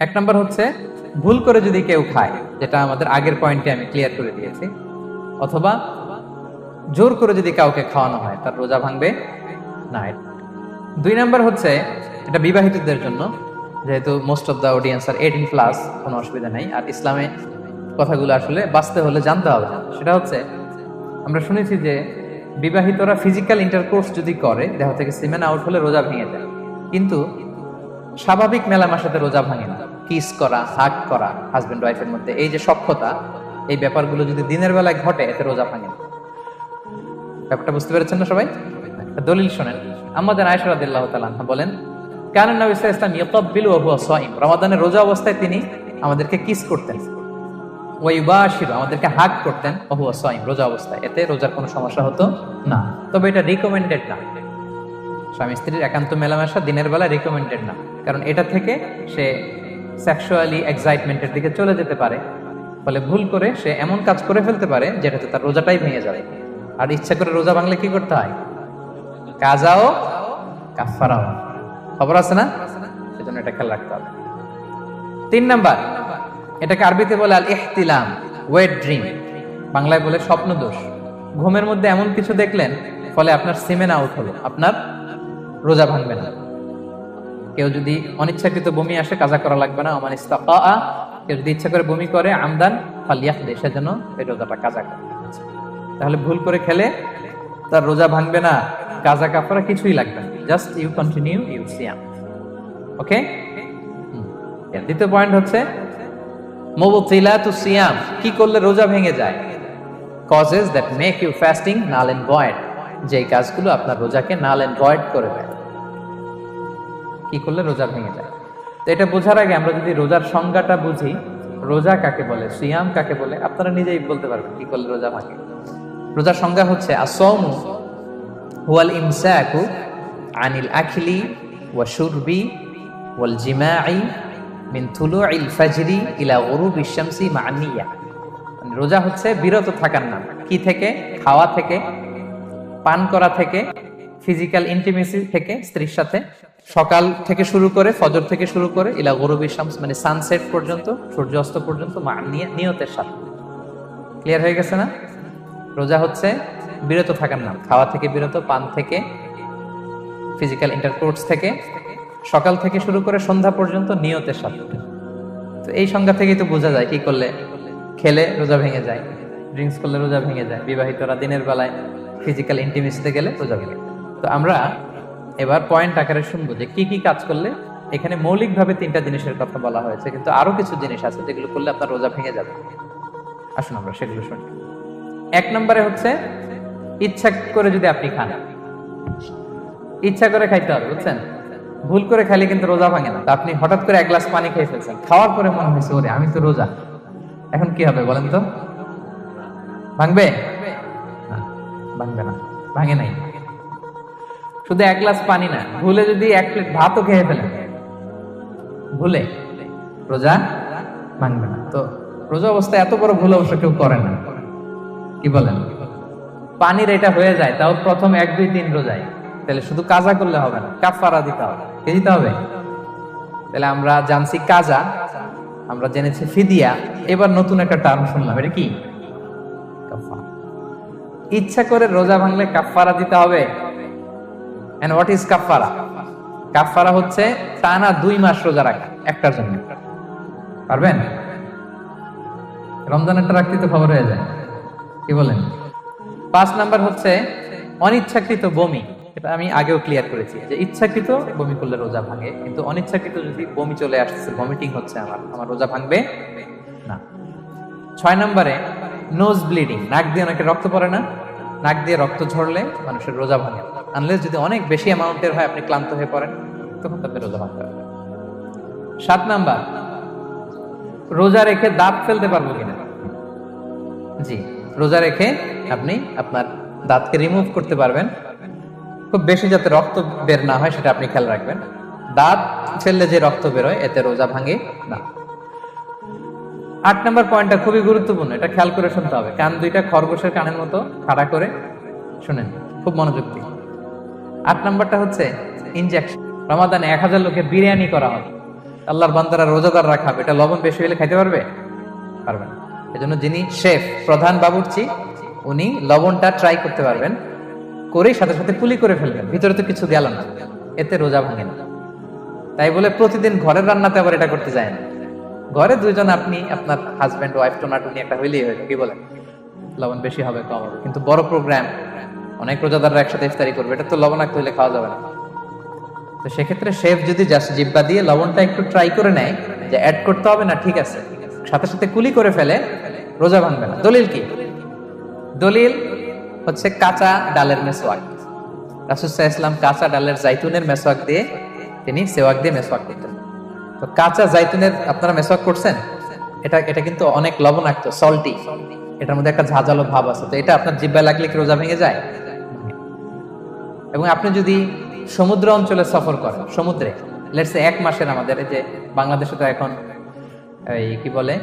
এক নম্বর হচ্ছে, ভুল করে যদি কেউ খায়, যেটা আমাদের আগের পয়েন্টে আমি ক্লিয়ার করে দিয়েছি, অথবা জোর করে যদি কাউকে খাওয়ানো হয়, তার রোজা ভাঙবে না। দুই নাম্বার হচ্ছে, এটা বিবাহিতদের জন্য, যেহেতু most of the audience are eighteen plus কোনো অসুবিধা নেই। আর ইসলামে কথাগুলো আসলে বাঁচতে হলে জানতে হবে। সেটা হচ্ছে, আমরা শুনেছি যে বিবাহিতরা ফিজিক্যাল ইন্টারকোর্স যদি করে, দেহ থেকে সিমেন আউট হলে রোজা ভেঙে যায়। কিন্তু স্বাভাবিক মেলামেশাতে রোজা ভাঙে না। কিস করা হাক করা হাজবেন্ড ওয়াইফের মধ্যে। এই যে সক্ষতা এই ব্যাপারগুলো যদি দিনের বেলায় ঘটে, এতে রোজা ভাঙে না। ব্যাপারটা বুঝতে পেরেছেন না সবাই? দলিল শোনেন। আমাদের আয়েশা রাদিয়াল্লাহু তাআলা বলেন কারণ আলাইহি ওয়াসাল্লাম ইয়াতাব্বিলু ওয়া রমাদানের রোজা অবস্থায় তিনি আমাদেরকে কিস করতেন। ওয়া ইউবাশিরু, আমাদেরকে হাক করতেন, ওয়া হুয়া সাইম রোজা অবস্থায়। এতে রোজার কোনো সমস্যা হতো না। তবে এটা রিকমেন্ডেড না। স্বামী স্ত্রীর একান্ত মেলামেশা দিনের বেলা রিকমেন্ডেড না। কারণ এটা থেকে সে সেক্সুয়ালি এক্সাইটমেন্টের দিকে চলে যেতে পারে। ফলে ভুল করে সে এমন কাজ করে ফেলতে পারে যেটাতে তার রোজাটাই ভেঙে যাবে আর ইচ্ছা করে রোজা ভাঙলে কি করতে হয়? কাজাও কাফারাও খবর আছে না? সেজন্য এটা খেয়াল রাখতে হবে। তিন নাম্বার, এটাকে আরবিতে বলে আল ইহতিলাম ওয়েট ড্রিম বাংলায় বলে স্বপ্ন দোষ ঘুমের মধ্যে এমন কিছু দেখলেন, ফলে আপনার সিমেন আউট হলো, আপনার রোজা ভাঙবে না। কেউ যদি অনিচ্ছাকৃত বমি আসে, কাজা করা লাগবে না। আমার ইস্তাফা কেউ যদি ইচ্ছা করে বমি করে, আমদান ফালিয়াহ দে সেজন্য এই রোজাটা কাজা করে। তাহলে ভুল করে খেলে তার রোজা ভাঙবে না, কাজা কাপড়া কিছুই লাগবে না। জাস্ট ইউ কন্টিনিউ ইউ সিয়াম। ওকে? দ্বিতীয় পয়েন্ট হচ্ছে, মোবতিলাতু সিয়াম, কি করলে রোজা ভেঙে যায়? Causes that make you fasting null and void যে কাজগুলো আপনার রোজাকে নাল এন্ড ভয়েড করে দেয়। কি করলে রোজা ভেঙে যায়? তো এটা বোঝার আগে আমরা যদি রোজার সংজ্ঞাটা বুঝি, রোজা কাকে বলে, সিয়াম কাকে বলে, আপনারা নিজেই বলতে পারবেন কি করলে রোজা ভাঙে। রোজার সংজ্ঞা হচ্ছে আসৌমু হুয়াল ইমসাকু আনিল আখিলি ওয়া শুরবি ওয়াল জিমাই মিন থুলুইল ফাজরি ইলা গুরুবি শামসি মা'নিয়া মানে রোজা হচ্ছে বিরত থাকার নাম। কি থেকে? খাওয়া থেকে, পান করা থেকে ফিজিক্যাল ইন্টিমেসি থেকে স্ত্রীর সাথে, সকাল থেকে শুরু করে, ফজর থেকে শুরু করে, ইলা গরুবি শামস মানে সানসেট পর্যন্ত, সূর্যাস্ত পর্যন্ত নিয়তের সাথে। ক্লিয়ার হয়ে গেছে না? রোজা হচ্ছে বিরত থাকার নাম। খাওয়া থেকে বিরত, পান থেকে ফিজিক্যাল ইন্টারকোর্স থেকে, সকাল থেকে শুরু করে সন্ধ্যা পর্যন্ত নিয়তের সাথে। তো এই সংজ্ঞা থেকেই তো বোঝা যায় কি করলে খেলে রোজা ভেঙে যায় ড্রিঙ্কস করলে রোজা ভেঙে যায়, বিবাহিতরা দিনের বেলায় ফিজিক্যাল ইন্টিমেসিতে গেলে রোজা ভেঙে। তো আমরা এবার পয়েন্ট আকারে শুনব যে কি কি কাজ করলে এখানে মৌলিকভাবে তিনটা জিনিসের কথা বলা হয়েছে, কিন্তু আরও কিছু জিনিস আছে যেগুলো করলে আপনার রোজা ভেঙে যাবে। আসুন আমরা সেগুলো শুনি। এক নম্বরে হচ্ছে ইচ্ছা করে যদি আপনি খান, ইচ্ছা করে খাইতে হবে, বুঝছেন? ভুল করে খাইলে কিন্তু রোজা ভাঙে না। আপনি হঠাৎ করে এক গ্লাস পানি খেয়ে ফেলছেন, খাওয়ার পরে মনে হয়েছে, ওরে, আমি তো রোজা। এখন কি হবে বলেন তো? ভাঙবে? ভাঙবে না। ভাঙে নাই। শুধু এক গ্লাস পানি না, ভুলে যদি এক প্লেট ভাতও খেয়ে ফেলেন। ভুলে। রোজা ভাঙবে না। তো রোজা অবস্থায় এত বড় ভুল অবশ্য কেউ করে না। কি বলেন? পানির এটা হয়ে যায়, তাও প্রথম এক, দুই, তিন রোজায়। তাহলে শুধু কাজা করলে হবে না কাফারা দিতে হবে। কে দিতে হবে? তাহলে আমরা জানছি কাজা, আমরা জেনেছি ফিদিয়া। এবার নতুন একটা টার্ম শুনলাম, এটা কি। ইচ্ছা করে রোজা ভাঙলে কাফারা দিতে হবে। এন্ড হোয়াট ইজ কাফারা কাফারা হচ্ছে টানা দুই মাস রোজা রাখা, একটার জন্য। পারবেন? রমজানেরটা রাখতে তো খবর হয়ে যায়। কি বলেন? পাঁচ নাম্বার হচ্ছে অনিচ্ছাকৃত বমি। এটা আমি আগেও ক্লিয়ার করেছি যে ইচ্ছাকৃত বমি করলে রোজা ভাঙে, কিন্তু অনিচ্ছাকৃত যদি বমি চলে আসছে ভমিটিং হচ্ছে আমার আমার রোজা ভাঙবে না। ছয় নম্বরে নোজ ব্লিডিং নাক দিয়ে অনেকে রক্ত পড়ে না? নাক দিয়ে রক্ত ঝরলে মানুষের রোজা ভাঙে। আনলেস যদি অনেক বেশি অ্যামাউন্টের হয়, আপনি ক্লান্ত হয়ে পড়েন, তখন তাদের রোজা ভাঙতে হবে সাত নাম্বার, রোজা রেখে দাঁত ফেলতে পারব কিনা? জি, রোজা রেখে আপনি আপনার দাঁতকে রিমুভ করতে পারবেন। খুব বেশি যাতে রক্ত বের না হয়, সেটা আপনি খেয়াল রাখবেন। দাঁত ফেললে যে রক্ত বেরোয়, এতে রোজা ভাঙে না। আট নম্বর পয়েন্টটা খুবই গুরুত্বপূর্ণ, এটা খেয়াল করে শুনতে হবে। কান দুইটা খরগোশের কানের মতো খাড়া করে শুনেন, খুব মনোযোগ দিয়ে। আট নম্বরটা হচ্ছে ইনজেকশন রমাদানে এক হাজার লোকের বিরিয়ানি করা হবে। আল্লাহর বান্দারা রোজাদার রাখা হবে। এটা লবণ বেশি হলে খাইতে পারবে? পারবে না। এজন্য যিনি শেফ, প্রধান বাবুর্চি, উনি লবণটা ট্রাই করতে পারবেন। করেই সাথে সাথে পুলি করে ফেলবেন। ভিতরে তো কিছু গেল না। এতে রোজা ভাঙে না। তাই বলে প্রতিদিন ঘরের রান্নাতে আবার এটা করতে যায় না। ঘরে দুইজন আপনি আপনার হাজব্যান্ড ওয়াইফ টোনাটুনি একটা হইলেই হয়ে যায়, কি বলেন? লবণ বেশি হবে কম হবে। কিন্তু বড় প্রোগ্রাম অনেক রোজাদাররা একসাথে ইফতারি করবে। এটা তো লবণাক্ত হইলে খাওয়া যাবে না। তো সেক্ষেত্রে শেফ যদি জাস্ট জিব্বা দিয়ে লবণটা একটু ট্রাই করে নেয় যে অ্যাড করতে হবে না ঠিক আছে। সাথে সাথে কুলি করে ফেলে রোজা ভাঙবে না। দলিল কি? দলিল হচ্ছে কাঁচা ডালের মেসোয়াক। রাসুসাহ ইসলাম কাঁচা ডালের জাইতুনের মেসোয়াক দিয়ে তিনি সেওয়াক দিয়ে মেসোয়াক করতেন তো কাঁচা জাইতুনের আপনারা মেসোয়াক করছেন? এটা এটা কিন্তু অনেক লবণাক্ত সল্টি এটার মধ্যে একটা ঝাঁঝালো ভাব আছে। তো এটা আপনার জিব্বায় লাগলে কি রোজা ভেঙে যায়? এবং আপনি যদি সমুদ্র অঞ্চলে সফর করেন, সমুদ্রে লেটসে এক মাসের আমাদের যে বাংলাদেশে তো এখন এই কি বলে,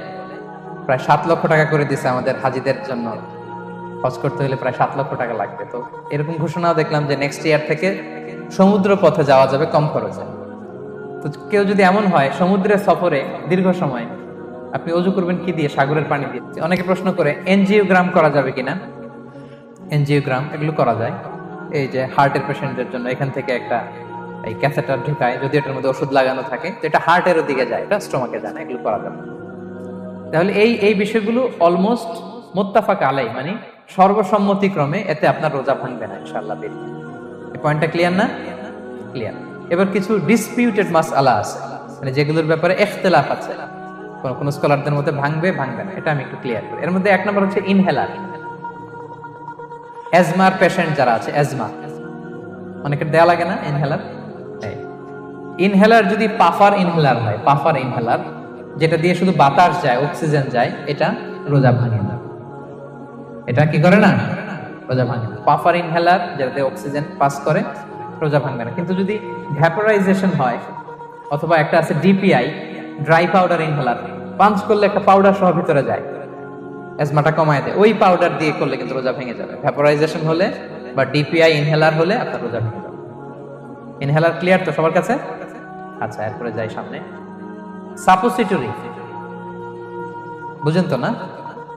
প্রায় সাত লক্ষ টাকা করে দিছে আমাদের হাজিদের জন্য। হজ করতে হলে প্রায় সাত লক্ষ টাকা লাগবে। তো এরকম ঘোষণাও দেখলাম যে নেক্সট ইয়ার থেকে সমুদ্র পথে যাওয়া যাবে কম খরচে। তো কেউ যদি এমন হয়, সমুদ্রের সফরে দীর্ঘ সময়, আপনি অজু করবেন কি দিয়ে? সাগরের পানি দিয়ে। অনেকে প্রশ্ন করে, এনজিওগ্রাম করা যাবে কিনা এনজিওগ্রাম, এগুলো করা যায়। এই যে হার্টের পেশেন্টদের জন্য, এখান থেকে একটা এই ক্যাথেটার ঢুকায়, যদি এটার মধ্যে ওষুধ লাগানো থাকে, তো এটা হার্টের দিকে যায়, এটা স্টোমাকে যায় এগুলো করা যাবে তাহলে এই এই বিষয়গুলো অলমোস্ট মোত্তাফাক আলাই মানে সর্বসম্মতিক্রমে এতে আপনার রোজা ভাঙবে না এই পয়েন্টটা ক্লিয়ার না? ক্লিয়ার এবার কিছু ডিসপিউটেড মাস আলা আছে মানে যেগুলোর ব্যাপারে এখতেলাফ আছে। কোনো কোনো স্কলারদের মধ্যে ভাঙবে ভাঙবে না, এটা আমি একটু ক্লিয়ার করি। এর মধ্যে এক নম্বর হচ্ছে ইনহেলার অ্যাজমার পেশেন্ট যারা আছে অ্যাজমা অনেকের দেয়া লাগে না ইনহেলার ইনহেলার যদি পাফার ইনহেলার হয়, পাফার ইনহেলার যেটা দিয়ে শুধু বাতাস যায় অক্সিজেন যায়, এটা রোজা ভাঙে না। এটা কি করে না? রোজা ভাঙে না। পাফার ইনহেলার যেটাতে অক্সিজেন পাস করে রোজা ভাঙবে না কিন্তু যদি ভ্যাপারাইজেশন হয়, অথবা একটা আছে DPI dry powder inhaler punch করলে একটা পাউডার সহ ভিতরে যায়। অ্যাজমাটা কমায় দেয়। ওই পাউডার দিয়ে করলে কিন্তু রোজা ভেঙে যাবে। ভ্যাপারাইজেশন হলে বা ডিপিআই ইনহেলার হলে আপনার রোজা ভেঙে যাবে। ইনহেলার ক্লিয়ার তো সবার কাছে? আচ্ছা এরপরে যাই সামনে। সাপোসিটরি বুঝেন তো না?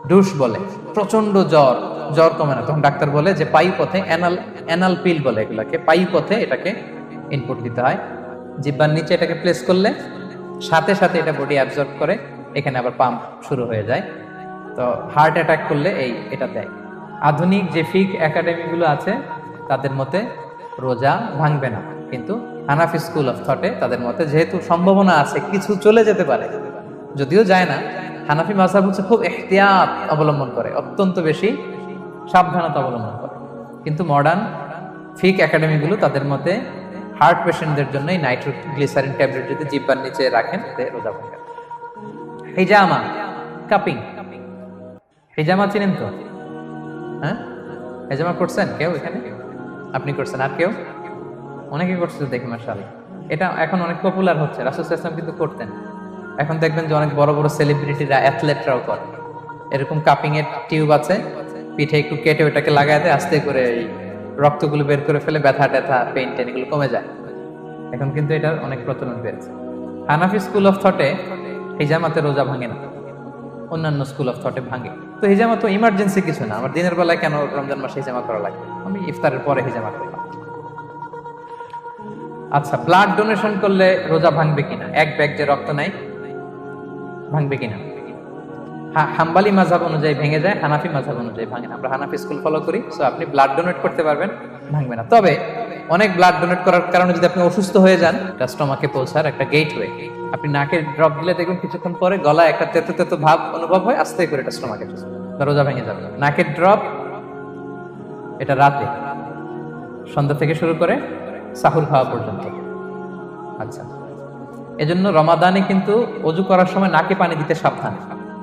ডুস বলে। প্রচণ্ড জ্বর। জ্বর কমে না। তখন ডাক্তার বলে যে পাই পথে অ্যানাল অ্যানাল পিল বলে এগুলাকে। পাই পথে এটাকে ইনপুট দিতে হয়। জিব্বার নিচে এটাকে প্লেস করলে সাথে সাথে এটা বডি অ্যাবজর্ব করে, এখানে আবার পাম্প শুরু হয়ে যায়। তো হার্ট অ্যাটাক করলে এই এটা দেয়। আধুনিক যে ফিক একাডেমিগুলো আছে, তাদের মতে রোজা ভাঙবে না। কিন্তু হানাফি স্কুল অফ থটে তাদের মতে যেহেতু সম্ভাবনা আছে, কিছু চলে যেতে পারে। যদিও যায় না হানাফি মাসাব হচ্ছে খুব এহতিয়াত অবলম্বন করে। অত্যন্ত বেশি সাবধানতা অবলম্বন করে। কিন্তু মডার্ন ফিক একাডেমিগুলো তাদের মতে হার্ট পেশেন্টদের জন্যই নাইট্রোগ্লিসারিন ট্যাবলেট যদি জিব্বার নিচে রাখেন রোজা ভাঙে হিজামা কাপিং। হিজামা চিনেন তো? হ্যাঁ? হেজামা করছেন কেউ এখানে? আপনি করছেন, আর কেউ? অনেকে করছে দেখি মার্শাল এটা এখন অনেক পপুলার হচ্ছে, রাসুল ইসলাম কিন্তু করতেন। এখন দেখবেন যে অনেক বড় বড় সেলিব্রিটিরা অ্যাথলেটরাও করে। এরকম কাপিং এর টিউব আছে পিঠে একটু কেটে ওটাকে লাগায় দেয়, আস্তে করে এই রক্তগুলো বের করে ফেলে, ব্যথা ট্যাথা পেইন টেন এগুলো কমে যায়। এখন কিন্তু এটার অনেক প্রচলন পেয়েছে হানাফি স্কুল অফ থটে হিজামাতে রোজা ভাঙে না। অন্যান্য স্কুল অফ থটে ভাঙে। তো হিজামা তো ইমার্জেন্সি কিছু না। আমার দিনের বেলায় কেন রমজান মাসে হিজামা করা লাগে? আমি ইফতারের পরে হিজামা করলাম আচ্ছা ব্লাড ডোনেশন করলে রোজা ভাঙবে কিনা? এক ব্যাগ যে রক্ত নাই ভাঙবে কিনা? হাম্বালি মাঝাব অনুযায়ী ভেঙে যায়, হানাফি মাঝাব অনুযায়ী ভাঙে আমরা হানাফি স্কুল ফলো করি সো আপনি ব্লাড ডোনেট করতে পারবেন, ভাঙবে না। তবে অনেক ব্লাড ডোনেট করার কারণে যদি আপনি অসুস্থ হয়ে যান স্টমাকে পৌঁছার একটা গেটওয়ে আপনি নাকের ড্রপ দিলে দেখবেন কিছুক্ষণ পরে গলায় একটা তেতো তেতো ভাব অনুভব হয়, আস্তে করে এটা স্টমাকে রোজা ভেঙে যাবে নাকের ড্রপ এটা রাতে, সন্ধ্যা থেকে শুরু করে সাহুর খাওয়া পর্যন্ত। আচ্ছা। এজন্য রমাদানে কিন্তু অজু করার সময় নাকে পানি দিতে সাবধান।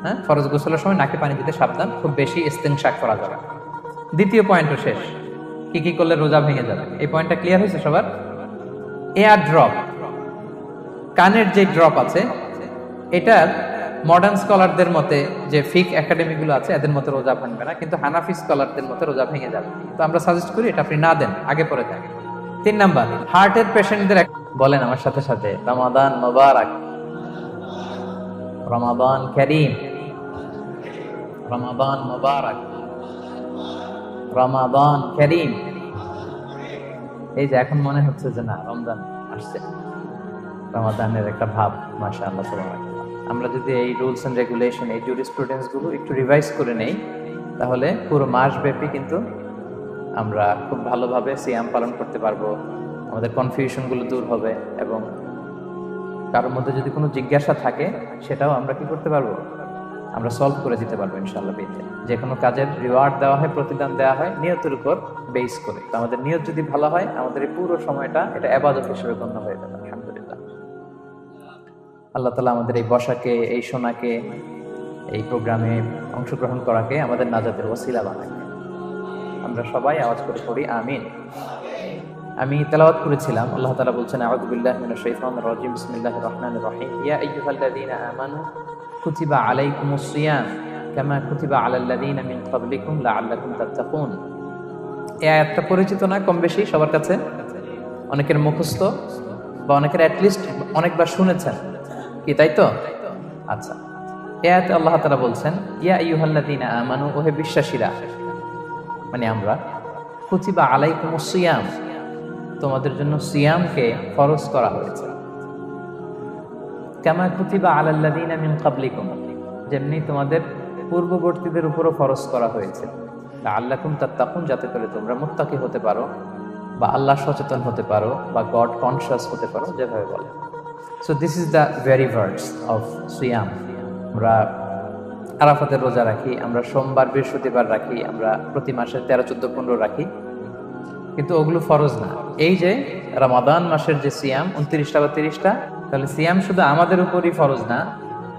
হ্যাঁ? ফরজ গোসলের সময় নাকে পানি দিতে সাবধান, খুব বেশি ইস্তেনশাক করা যাবে দ্বিতীয় পয়েন্টও শেষ। কি কি করলে রোজা ভেঙে যাবে? এই পয়েন্টটা ক্লিয়ার হয়েছে সবার? এয়ার ড্রপ কানের যে ড্রপ আছে এটার মডার্ন স্কলারদের মতে যে ফিক একাডেমিগুলো আছে, এদের মতে রোজা ভাঙবে না। কিন্তু হানাফি স্কলারদের মতে রোজা ভেঙে যাবে। তো আমরা সাজেস্ট করি এটা আপনি না দেন, আগে পরে দেন তিন নাম্বার হার্টের পেশেন্টদের বলেন আমার সাথে সাথে, রমাদান মোবারক, রমাদান করিম। রমাদান মুবারক। রমাদান করিম। এই যে এখন মনে হচ্ছে যে না, রমজান আসছে। রমাদানের একটা ভাব মাসা আল্লাহ আমরা যদি এই রুলস এন্ড রেগুলেশন, এই গুলো একটু রিভাইজ করে নেই, তাহলে পুরো মাস ব্যাপী কিন্তু আমরা খুব ভালোভাবে সিয়াম পালন করতে পারব। আমাদের কনফিউশনগুলো দূর হবে এবং কারোর মধ্যে যদি কোনো জিজ্ঞাসা থাকে, সেটাও আমরা কি করতে পারব? আমরা সলভ করে দিতে পারব ইনশাল্লাহ বিতে যে কোনো কাজের রিওয়ার্ড দেওয়া হয়, প্রতিদান দেওয়া হয়, নিয়তের উপর বেস করে। তো আমাদের নিয়ত যদি ভালো হয়, আমাদের এই পুরো সময়টা এটা আবাদত হিসেবে গণ্য হয়ে যাবে, আলহামদুলিল্লাহ। আল্লাহ তালা আমাদের এই বসাকে, এই সোনাকে, এই প্রোগ্রামে অংশগ্রহণ করাকে আমাদের নাজাতের ওসিলা বানায় আমরা সবাই আওয়াজ করে পড়ি, আমিন। আমি তেলাওয়াত করেছিলাম, আল্লাহ তাআলা বলছেন, আউযু বিল্লাহি মিনাশ শাইতানির রাজিম, বিসমিল্লাহির রহমানির রহিম। ইয়া আইয়ুহাল্লাযীনা আমানু কুতিবা আলাইকুমুস সিয়াম কামা কুতিবা আলাল লাযীনা মিন ক্বাবলিকুম লাআল্লাকুম তাত্তাকুন এই আয়াতটা পরিচিত না, কম বেশি, সবার কাছে। অনেকের মুখস্থ বা অনেকের অ্যাটলিস্ট অনেকবার শুনেছেন। কি, তাই তো? আচ্ছা। এই আয়াতে আল্লাহ তাআলা বলছেন, ইয়া আইয়ুহাল্লাযীনা আমানু, ওহে বিশ্বাসীরা। মানে আমরা, কুতিবা আলাইকুমুস সিয়াম। তোমাদের জন্য সিয়ামকে ফরজ করা হয়েছে। কামা কুতিবা আলাল্লাযীনা মিন ক্বাবলিকুম, যেমনি তোমাদের পূর্ববর্তীদের উপরও ফরজ করা হয়েছে। আল্লাকুম তাত্তাকুন, যাতে করে তোমরা মোত্তাকি হতে পারো বা আল্লাহ সচেতন হতে পারো বা গড কনসিয়াস হতে পারো, যেভাবে বলে। So this is the very words of সিয়াম আমরা আরাফাতের রোজা রাখি, আমরা সোমবার, বৃহস্পতিবার রাখি, আমরা প্রতি মাসে তেরো, চোদ্দ, পনেরো রাখি। কিন্তু ওগুলো ফরজ না। এই যে রমাদান মাসের যে সিয়াম উনত্রিশটা বা তিরিশটা তাহলে সিয়াম শুধু আমাদের উপরই ফরজ না,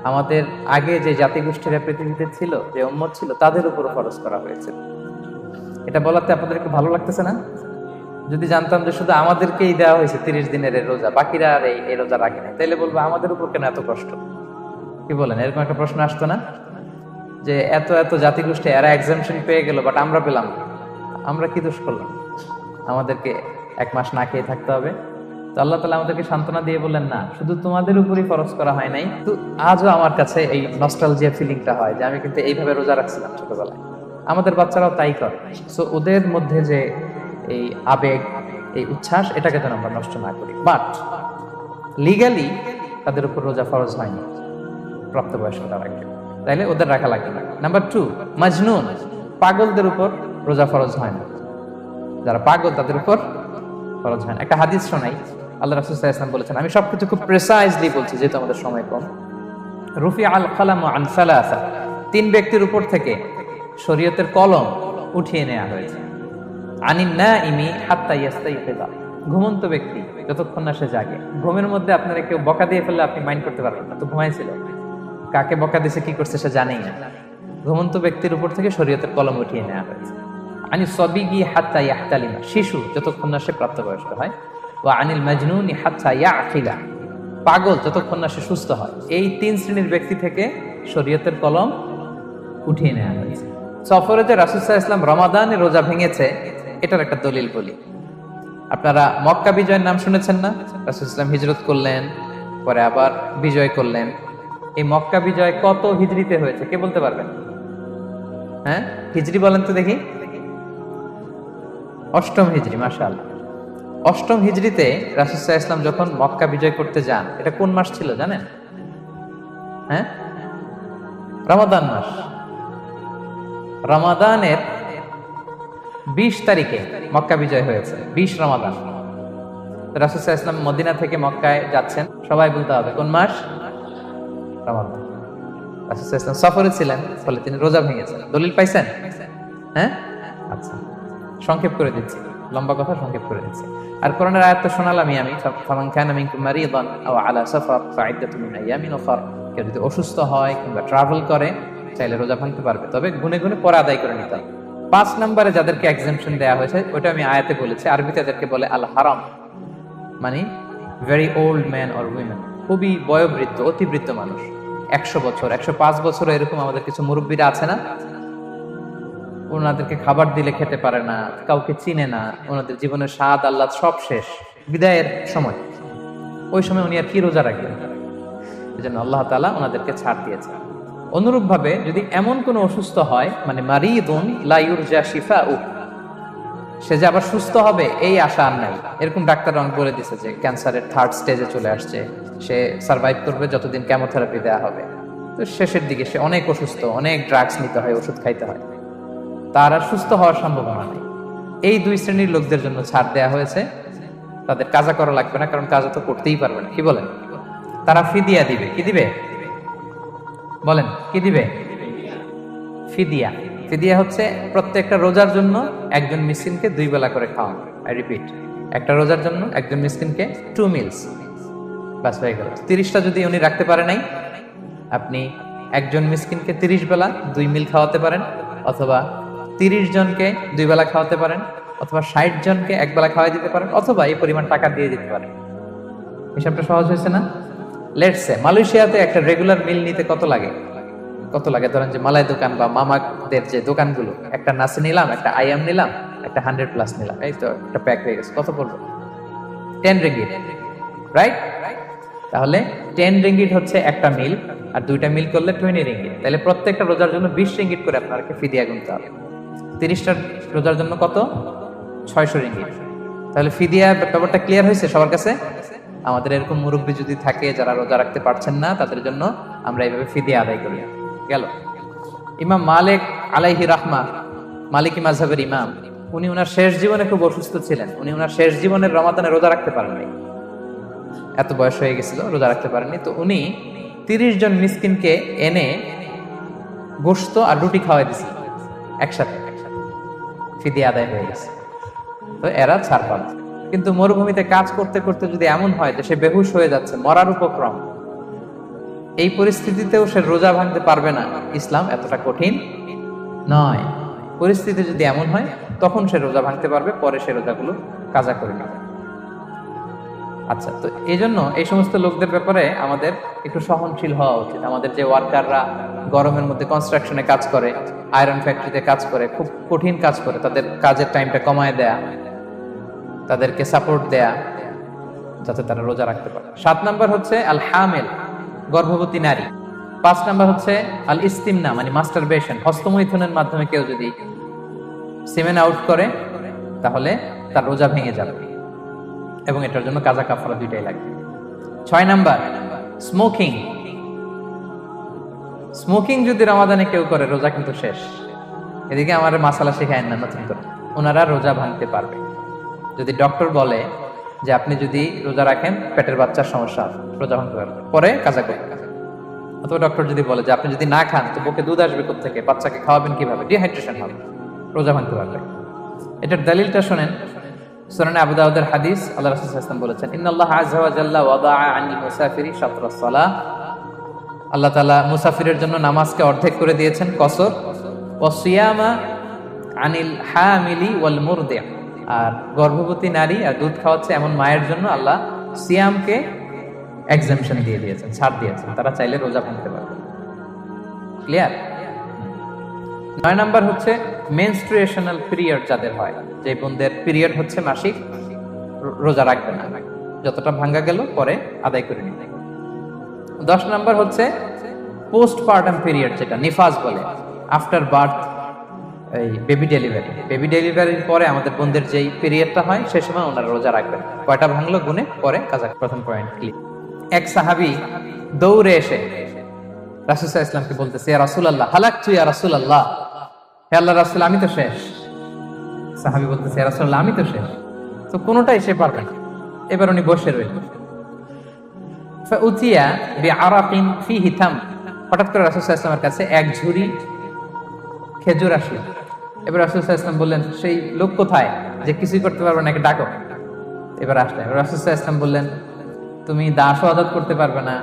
আমাদের আগে যে জাতিগোষ্ঠীরা পৃথিবীতে ছিল, যে উম্মত ছিল, তাদের উপরও ফরজ করা হয়েছে। এটা বলাতে আপনাদের একটু ভালো লাগতেছে না? যদি জানতাম যে শুধু আমাদেরকেই দেওয়া হয়েছে তিরিশ দিনের এই রোজা, বাকিরা আর এই রোজা রাখে না তাইলে বলব আমাদের উপর কেন এত কষ্ট? কি বলেন, এরকম একটা প্রশ্ন আসতো না? যে এত এত জাতিগোষ্ঠী, এরা এক্সামশন পেয়ে গেল বাট আমরা পেলাম আমরা কি দোষ করলাম? আমাদেরকে এক মাস না খেয়ে থাকতে হবে। তো আল্লাহ তালা আমাদেরকে সান্ত্বনা দিয়ে বললেন, না, শুধু তোমাদের উপরই খরচ করা হয় নাই, তো আজও আমার কাছে এই নস্টালজিয়া ফিলিংটা হয় যে আমি কিন্তু এইভাবে রোজা রাখছিলাম ছোটবেলায়। আমাদের বাচ্চারাও তাই করে। সো ওদের মধ্যে যে এই আবেগ, এই উচ্ছ্বাস, এটাকে যেন আমরা নষ্ট না করি। বাট লিগালি তাদের উপর রোজা ফরজ হয়নি। প্রাপ্তবয়স্কতা রাখবে তাইলে ওদের রাখা লাগবে না। নাম্বার টু মাজনুন পাগলদের উপর রোজা ফরজ হয় না। যারা পাগল তাদের উপর ফরজ হয় না। একটা হাদিস শোনাই। আল্লাহ রাসুল ইসলাম বলেছেন, আমি সবকিছু খুব প্রেসাইজলি বলছি, যেহেতু আমাদের সময় কম। রুফি আল কালাম আন সালাসা, তিন ব্যক্তির উপর থেকে শরীয়তের কলম উঠিয়ে নেওয়া হয়েছে। আনিন না ইমি হাত্তা ইয়াস্তাইকিবা ঘুমন্ত ব্যক্তি যতক্ষণ না সে জাগে। ঘুমের মধ্যে আপনারা কেউ বকা দিয়ে ফেললে আপনি মাইন্ড করতে পারবেন না, তো ঘুমাইছিল। কাকে বকা দিছে, কি করছে, সে জানেই না। ঘুমন্ত ব্যক্তির উপর থেকে শরীয়তের কলম উঠিয়ে নেওয়া হয়েছে। আনি সবিগি হাত্তা ইয়াহতালিমা, শিশু যতক্ষণ না সে প্রাপ্তবয়স্ক হয় ও আনিল মাজনুনি ইয়াকিলা পাগল, যতক্ষণ না সে সুস্থ হয়। এই তিন শ্রেণির ব্যক্তি থেকে শরীয়তের কলম উঠিয়ে নেওয়া হয়েছে। সফরে যে রাসুসাহ ইসলাম রমাদানে রোজা ভেঙেছে, এটার একটা দলিল বলি। আপনারা মক্কা বিজয়ের নাম শুনেছেন না? রাসুল ইসলাম হিজরত করলেন, পরে আবার বিজয় করলেন। এই মক্কা বিজয় কত হিজড়িতে হয়েছে, কে বলতে পারবেন? হ্যাঁ? হিজড়ি বলেন তো দেখি। অষ্টম হিজড়ি মাশাল অষ্টম হিজড়িতে রাসুসাহ ইসলাম যখন মক্কা বিজয় করতে যান, এটা কোন মাস ছিল জানেন? হ্যাঁ? রমাদান মাস। রমাদানের বিশ তারিখে মক্কা বিজয় হয়েছে, বিশ রমাদান। রাসুসাহ ইসলাম মদিনা থেকে মক্কায় যাচ্ছেন। সবাই বলতে হবে, কোন মাস? রমাদান। রাসুসাহ ইসলাম সফরে ছিলেন, ফলে তিনি রোজা ভেঙেছেন। দলিল পাইছেন? হ্যাঁ? আচ্ছা সংক্ষেপ করে দিচ্ছি। লম্বা কথা সংক্ষেপ করে দিচ্ছি। আর কোরআনের আয়াত তো শোনালামই আমি ফামান কানা মিনকুম মারিদান আও আলা সাফার ফাইদাতুম মিন আইয়ামিন উখর। কেউ যদি অসুস্থ হয় কিংবা ট্রাভেল করে, চাইলে রোজা ভাঙতে পারবে। তবে গুনে গুনে পরে আদায় করে নিতে হবে। পাঁচ নম্বরে যাদেরকে এক্সামশন দেওয়া হয়েছে ওটা আমি আয়াতে বলেছি, আরবিতে যাদেরকে বলে আল হারাম মানে very old man or women খুবই বয়োবৃদ্ধ, অতিবৃদ্ধ মানুষ। একশো বছর, একশো পাঁচ বছর এরকম আমাদের কিছু মুরব্বীরা আছে না? ওনাদেরকে খাবার দিলে খেতে পারে না, কাউকে চিনে না, ওনাদের জীবনের স্বাদ আল্লাহ সব শেষ। বিদায়ের সময়। ওই সময় উনি আর কি রোজা রাখবেন? এজন্য আল্লাহ তাআলা ওনাদেরকে ছাড় দিয়েছে অনুরূপভাবে যদি এমন কোনো অসুস্থ হয় মানে মারিদুন, লা ইউরজা শিফাউ, সে যে আবার সুস্থ হবে, এই আশা আর নাই। এরকম ডাক্তার অনেক বলে দিছে যে, ক্যান্সারের থার্ড স্টেজে চলে আসছে। সে সার্ভাইভ করবে যতদিন কেমোথেরাপি দেওয়া হবে। তো শেষের দিকে সে অনেক অসুস্থ, অনেক ড্রাগস নিতে হয়, ওষুধ খাইতে হয়। তার সুস্থ হওয়ার সম্ভাবনা নেই। এই দুই শ্রেণির লোকদের জন্য ছাড় দেয়া হয়েছে। তাদের কাজা করা লাগবে না, কারণ কাজা তো করতেই পারবে না। কি বলেন? তারা ফিদিয়া দিবে। কি দিবে? বলেন, কি দিবে? ফিদিয়া ফিদিয়া হচ্ছে প্রত্যেকটা রোজার জন্য একজন মিসকিনকে দুই বেলা করে খাওয়ানো। আই রিপিট একটা রোজার জন্য একজন মিসকিনকে টু মিলস বাস হয়ে গেল। তিরিশটা যদি উনি রাখতে পারে নাই, আপনি একজন মিসকিনকে তিরিশ বেলা দুই মিল খাওয়াতে পারেন, অথবা তিরিশ জনকে দুই বেলা খাওয়াতে পারেন অথবা ষাট জনকে এক বেলা খাওয়াই দিতে পারেন অথবা এই পরিমাণ টাকা দিয়ে দিতে পারেন। হিসাবটা সহজ হয়েছে না? লেটসে মালয়েশিয়াতে একটা রেগুলার মিল নিতে কত লাগে? কত লাগে? ধরেন যে মালাই দোকান বা মামাদের যে দোকানগুলো, একটা নাসি নিলাম, একটা আইএম নিলাম, একটা হান্ড্রেড প্লাস নিলাম, এই তো একটা প্যাক হয়ে গেছে, কত পড়বে? টেন রিঙ্গিট রাইট তাহলে টেন রেঙ্গিট হচ্ছে একটা মিল আর দুইটা মিল করলে টোয়েন্টি রিঙ্গিট তাহলে প্রত্যেকটা রোজার জন্য বিশ রিঙ্গিট করে আপনাকে ফিদিয়া গুনতে হবে। তিরিশটা রোজার জন্য কত? ছয়শো রিঙ্গিট তাহলে ফিদিয়া ব্যাপারটা ক্লিয়ার হয়েছে সবার কাছে? আমাদের এরকম মুরব্বী যদি থাকে যারা রোজা রাখতে পারছেন না, তাদের জন্য আমরা এইভাবে ফিদিয়া আদায় করি। গেল। ইমাম মালিক আলাইহি রাহমা, মালিকি মাঝহের ইমাম, উনি ওনার শেষ জীবনে খুব অসুস্থ ছিলেন। উনি ওনার শেষ জীবনের রমাদানে রোজা রাখতে পারেননি এত বয়স হয়ে গেছিল, রোজা রাখতে পারেননি। তো উনি তিরিশ জন মিসকিনকে এনে গোস্ত আর রুটি খাওয়াই দিছিল একসাথে। ফিদি আদায় হয়ে গেছে। তো এরা ছাড় পাচ্ছে কিন্তু মরুভূমিতে কাজ করতে করতে যদি এমন হয় যে সে বেহুশ হয়ে যাচ্ছে, মরার উপক্রম, এই পরিস্থিতিতেও সে রোজা ভাঙতে পারবে না। ইসলাম এতটা কঠিন নয়। পরিস্থিতি যদি এমন হয়, তখন সে রোজা ভাঙতে পারবে, পরে সে রোজাগুলো কাজা করে নেবে। আচ্ছা তো এই জন্য এই সমস্ত লোকদের ব্যাপারে আমাদের একটু সহনশীল হওয়া উচিত। আমাদের যে ওয়ার্কাররা গরমের মধ্যে কনস্ট্রাকশনে কাজ করে আয়রন ফ্যাক্টরিতে কাজ করে, খুব কঠিন কাজ করে, তাদের কাজের টাইমটা কমায় দেয়া, তাদেরকে সাপোর্ট দেয়া, যাতে তারা রোজা রাখতে পারে। সাত নাম্বার হচ্ছে আল হামেল গর্ভবতী নারী। পাঁচ নাম্বার হচ্ছে আল ইস্তিমনা মানে মাস্টারবেশন হস্তমৈথুনের মাধ্যমে কেউ যদি সিমেন আউট করে, তাহলে তার রোজা ভেঙে যাবে। এবং এটার জন্য কাজা কাফারা দুইটাই লাগবে ছয় নাম্বার স্মোকিং স্মোকিং যদি রমাদানে কেউ করে, রোজা কিন্তু শেষ। এদিকে আমার মাসালা শেখায় না, নতুন করে। ওনারা রোজা ভাঙতে পারবে। যদি ডক্টর বলে যে আপনি যদি রোজা রাখেন, পেটের বাচ্চার সমস্যা, রোজা ভাঙতে পারবে। পরে কাজা করবে। অথবা ডক্টর যদি বলে যে আপনি যদি না খান, তো বুকে দুধ আসবে থেকে বাচ্চাকে খাওয়াবেন কীভাবে? ডিহাইড্রেশন হবে। রোজা ভাঙতে পারবে। এটার দলিলটা শোনেন সুনানে আবু দাউদের হাদিস আল্লাহ রাসূল সাল্লাল্লাহু বলেছেন, ইন্নাল্লাহ আযজা ওয়া জাল্লা ওয়াদাআ আনিল মুসাফিরি শাতরাস সালাহ। আল্লাহ তাআলা মুসাফিরের জন্য নামাজকে অর্ধেক করে দিয়েছেন, কসর। ওয়া সিয়ামা আনিল হামিলি ওয়াল মুরদি। আর গর্ভবতী নারী আর দুধ খাওয়াচ্ছে এমন মায়ের জন্য আল্লাহ সিয়ামকে এক্সামশন দিয়ে দিয়েছেন, ছাড় দিয়েছেন। তারা চাইলে রোজা ভাঙতে পারবে। ক্লিয়ার নয় নাম্বার হচ্ছে মেনস্ট্রুয়েশনাল পিরিয়ড যাদের হয়, যে বোনদের পিরিয়ড হচ্ছে মাসিক, রোজা রাখবে না। যতটা ভাঙ্গা গেল, পরে আদায় করে নিতে দশ নাম্বার হচ্ছে পোস্ট পার্টাম পিরিয়ড যেটা, নিফাজ বলে আফটার বার্থ এই বেবি ডেলিভারি বেবি ডেলিভারির পরে আমাদের বোনদের যেই পিরিয়ডটা হয়, সে সময় ওনারা রোজা রাখবেন। কয়টা ভাঙলো গুনে পরে কাজা প্রথম পয়েন্ট ক্লিক এক সাহাবি দৌড়ে এসে রাসুসাহ ইসলামকে বলতেছে, ইয়া রাসূলুল্লাহ, হালাকতু ইয়া রাসূলুল্লাহ? হে আল্লাহ রাসূল, আমি তো শেষ। সাহাবী বলতেছে আমি তো শেষ। তো কোনোটাই সে পারবে না। এবার উনি বসে ফিহি থাম। হঠাৎ করে রাসূল কাছে এক ঝুড়ি খেজুর আসলো। এবার রাসূল আলাইহি বললেন, সেই লোক কোথায় যে কিছুই করতে পারবে না ডাকো। এবার আসলে। রাসূল সাল্লাল্লাহু বললেন, তুমি দাস আদাত করতে পারবে না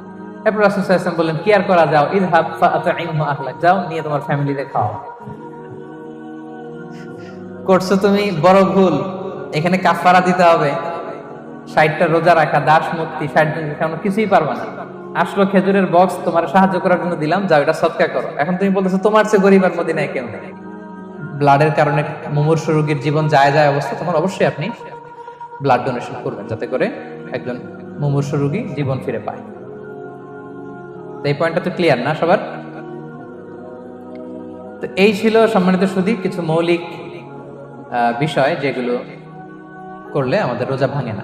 এরপর বললেন করা যাও? যাও, নিয়ে তোমার ফ্যামিলিতে খাও করছ তুমি? বড় ভুল। এখানে কাফারা দিতে হবে। রোজা রাখা, দাস মুক্তি কিছুই পারবা না। আসলো খেজুরের বক্স তোমার সাহায্য করার জন্য দিলাম, যাও, এটা সৎকার করো। এখন তুমি বলতেছো, তোমার চেয়ে গরিব আর মদিনায় কেউ নেই। ব্লাডের কারণে মুমূর্ষ রোগীর জীবন যায় যায় অবস্থা তখন অবশ্যই আপনি ব্লাড ডোনেশন করবেন, যাতে করে একজন মুমূর্ষ রোগী জীবন ফিরে পায়। তো এই পয়েন্টটা তো ক্লিয়ার না সবার? তো এই ছিল সম্মানিত সুদী কিছু মৌলিক বিষয় যেগুলো করলে আমাদের রোজা ভাঙে না।